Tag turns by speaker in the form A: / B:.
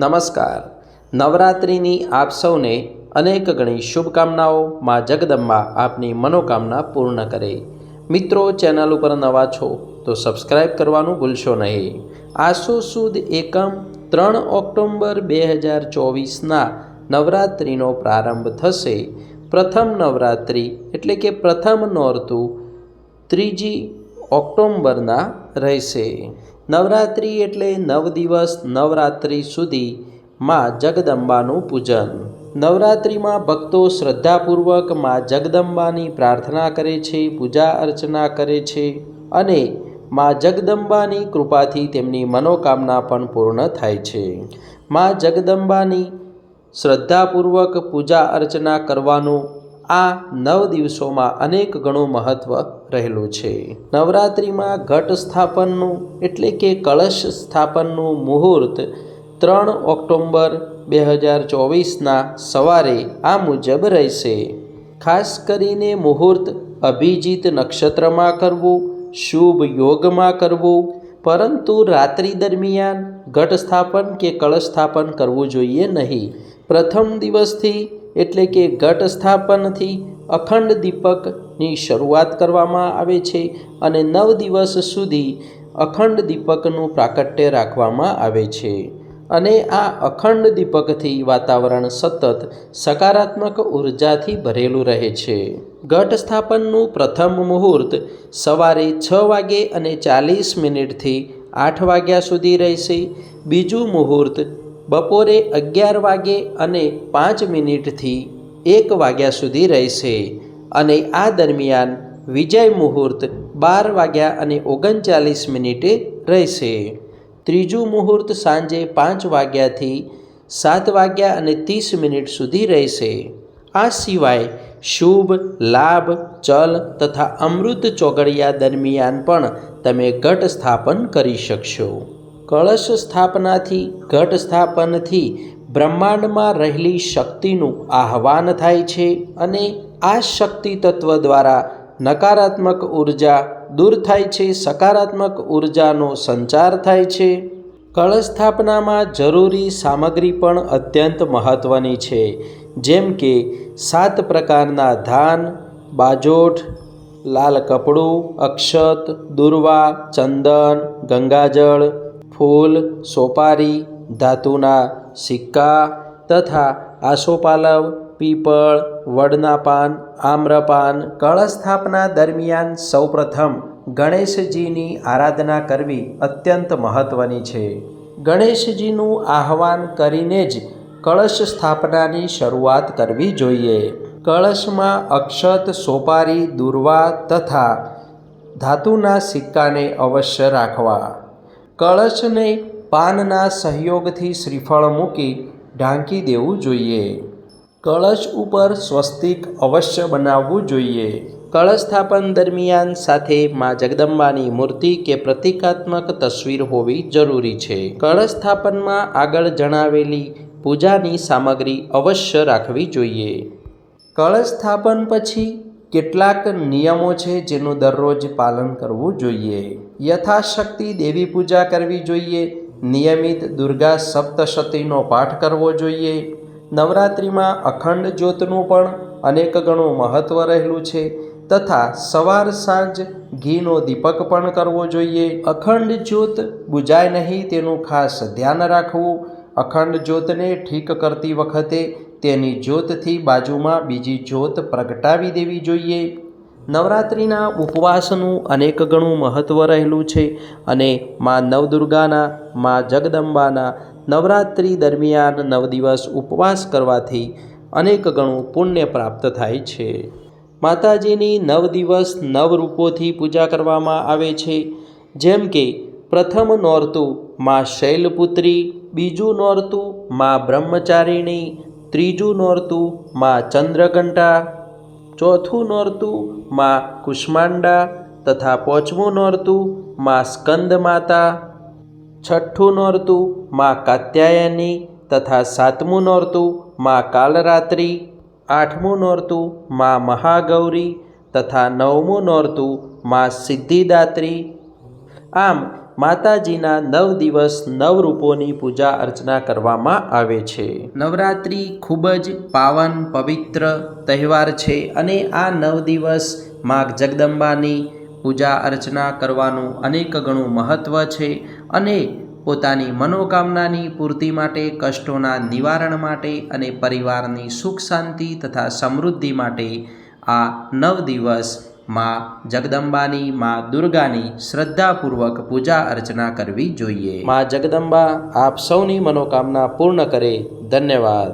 A: નમસ્કાર. નવરાત્રિની આપ સૌને અનેક ગણી શુભકામનાઓ માં જગદંબા આપની મનોકામના પૂર્ણ કરે. મિત્રો, ચેનલ ઉપર નવા છો તો સબસ્ક્રાઈબ કરવાનું ભૂલશો નહીં. આસો સુદ એકમ ત્રણ ઓક્ટોબર બે હજાર ચોવીસના નવરાત્રિનો પ્રારંભ થશે. પ્રથમ નવરાત્રિ એટલે કે પ્રથમ નોરતું ત્રીજી ઓક્ટોમ્બરના રહેશે. નવરાત્રિ એટલે નવ દિવસ નવરાત્રિ સુધી માં જગદંબાનું પૂજન. નવરાત્રિમાં ભક્તો શ્રદ્ધાપૂર્વકમાં જગદંબાની પ્રાર્થના કરે છે, પૂજા અર્ચના કરે છે અને માં જગદંબાની કૃપાથી તેમની મનોકામના પણ પૂર્ણ થાય છે. માં જગદંબાની શ્રદ્ધાપૂર્વક પૂજા અર્ચના કરવાનું આ નવ દિવસોમાં અનેક ગણું મહત્ત્વ રહેલું છે. નવરાત્રિમાં ઘટ સ્થાપનનું એટલે કે કળશ સ્થાપનનું મુહૂર્ત ત્રણ ઓક્ટોમ્બર બે હજાર ચોવીસના સવારે આ મુજબ રહેશે. ખાસ કરીને મુહૂર્ત અભિજીત નક્ષત્રમાં કરવું, શુભ યોગમાં કરવું, પરંતુ રાત્રિ દરમિયાન ઘટ સ્થાપન કે કળશ સ્થાપન કરવું જોઈએ નહીં. પ્રથમ દિવસથી એટલે કે ઘટ સ્થાપનથી અખંડ દીપકની શરૂઆત કરવામાં આવે છે અને નવ દિવસ સુધી અખંડ દીપકનું પ્રાકટ્ય રાખવામાં આવે છે. અને આ અખંડ દીપકથી વાતાવરણ સતત સકારાત્મક ઉર્જાથી ભરેલું રહે છે. ઘટ સ્થાપનનું પ્રથમ મુહૂર્ત સવારે છ વાગે અને ચાલીસ મિનિટથી આઠ વાગ્યા સુધી રહેશે. બીજું મુહૂર્ત બપોરે અગિયાર વાગે અને પાંચ મિનિટથી એક વાગ્યા સુધી રહેશે અને આ દરમિયાન વિજય મુહૂર્ત બાર વાગ્યા અને ઓગણચાલીસ મિનિટે રહેશે. ત્રીજું મુહૂર્ત સાંજે પાંચ વાગ્યાથી સાત વાગ્યા અને ત્રીસ મિનિટ સુધી રહેશે. આ સિવાય શુભ, લાભ, ચલ તથા અમૃત ચોગડિયા દરમિયાન પણ તમે ઘટ સ્થાપન કરી શકશો. કળશ સ્થાપનાથી, ઘટ સ્થાપનથી બ્રહ્માંડમાં રહેલી શક્તિનું આહવાન થાય છે અને આ શક્તિ તત્વ દ્વારા નકારાત્મક ઊર્જા દૂર થાય છે, સકારાત્મક ઉર્જાનો સંચાર થાય છે. કળશ સ્થાપનામાં જરૂરી સામગ્રી પણ અત્યંત મહત્ત્વની છે, જેમ કે સાત પ્રકારના ધાન, બાજોઠ, લાલ કપડું, અક્ષત, દુર્વા, ચંદન, ગંગાજળ ફૂલ, સોપારી, ધાતુના સિક્કા તથા આસોપાલવ, પીપળ, વડના પાન, આમ્રપાન કળશ સ્થાપના દરમિયાન સૌપ્રથમ ગણેશજીની આરાધના કરવી અત્યંત મહત્ત્વની છે. ગણેશજીનું આહ્વાન કરીને જ કળશ સ્થાપનાની શરૂઆત કરવી જોઈએ. કળશમાં અક્ષત, સોપારી, દુર્વા તથા ધાતુના સિક્કાને અવશ્ય રાખવા. કળશને પાનના સહયોગથી શ્રીફળ મૂકી ઢાંકી દેવું જોઈએ. કળશ ઉપર સ્વસ્તિક અવશ્ય બનાવવું જોઈએ. કળશ સ્થાપન દરમિયાન સાથે મા જગદંબાની મૂર્તિ કે પ્રતિકાત્મક તસવીર હોવી જરૂરી છે. કળશ સ્થાપનમાં આગળ જણાવેલી પૂજાની સામગ્રી અવશ્ય રાખવી જોઈએ. કળશ સ્થાપન પછી કેટલાક નિયમો છે જેનું દરરોજ પાલન કરવું જોઈએ. યથાશક્તિ દેવી પૂજા કરવી જોઈએ. નિયમિત દુર્ગા સપ્તશતીનો પાઠ કરવો જોઈએ. નવરાત્રિમાં અખંડ જ્યોતનું પણ અનેક ગણું મહત્ત્વ રહેલું છે. તથા સવાર સાંજ ઘીનો દીપક પણ કરવો જોઈએ. અખંડ જ્યોત બુજાય નહીં તેનું ખાસ ધ્યાન રાખવું. અખંડ જ્યોતને ઠીક કરતી વખતે તેની જ્યોતથી બાજુમાં બીજી જ્યોત પ્રગટાવી દેવી જોઈએ. નવરાત્રિના ઉપવાસનું અનેક ગણું મહત્ત્વ રહેલું છે અને મા નવદુર્ગાના, મા જગદંબાના નવરાત્રિ દરમિયાન નવ દિવસ ઉપવાસ કરવાથી અનેક ગણું પુણ્ય પ્રાપ્ત થાય છે. માતાજીની નવ દિવસ નવ રૂપોથી પૂજા કરવામાં આવે છે. જેમ કે, પ્રથમ નોરતું મા શૈલપુત્રી, બીજું નોરતું મા બ્રહ્મચારિણી ત્રીજું નોરતું મા ચંદ્રઘંટા, ચોથું નોરતું મા કુષ્માંડા તથા પાંચમું નોરતું મા સ્કંદ માતા છઠ્ઠું નોરતું મા કાત્યાયની તથા સાતમું નોરતું મા કાલરાત્રિ, આઠમું નોરતું મા મહાગૌરી તથા નવમું નોરતું મા સિદ્ધિદાત્રી. આમ માતાજીના નવ દિવસ નવ રૂપોની પૂજા અર્ચના કરવામાં આવે છે. નવરાત્રિ ખૂબ જ પાવન, પવિત્ર તહેવાર છે અને આ નવ દિવસ માઘ જગદંબાની પૂજા અર્ચના કરવાનું અનેક ગણું મહત્ત્વ છે અને પોતાની મનોકામનાની પૂર્તિ માટે, કષ્ટોના નિવારણ માટે અને પરિવારની સુખ શાંતિ તથા સમૃદ્ધિ માટે આ નવ દિવસ માં જગદંબાની માં દુર્ગાની શ્રદ્ધાપૂર્વક પૂજા અર્ચના કરવી જોઈએ. માં જગદંબા, આપ સૌની મનોકામના પૂર્ણ કરે. ધન્યવાદ.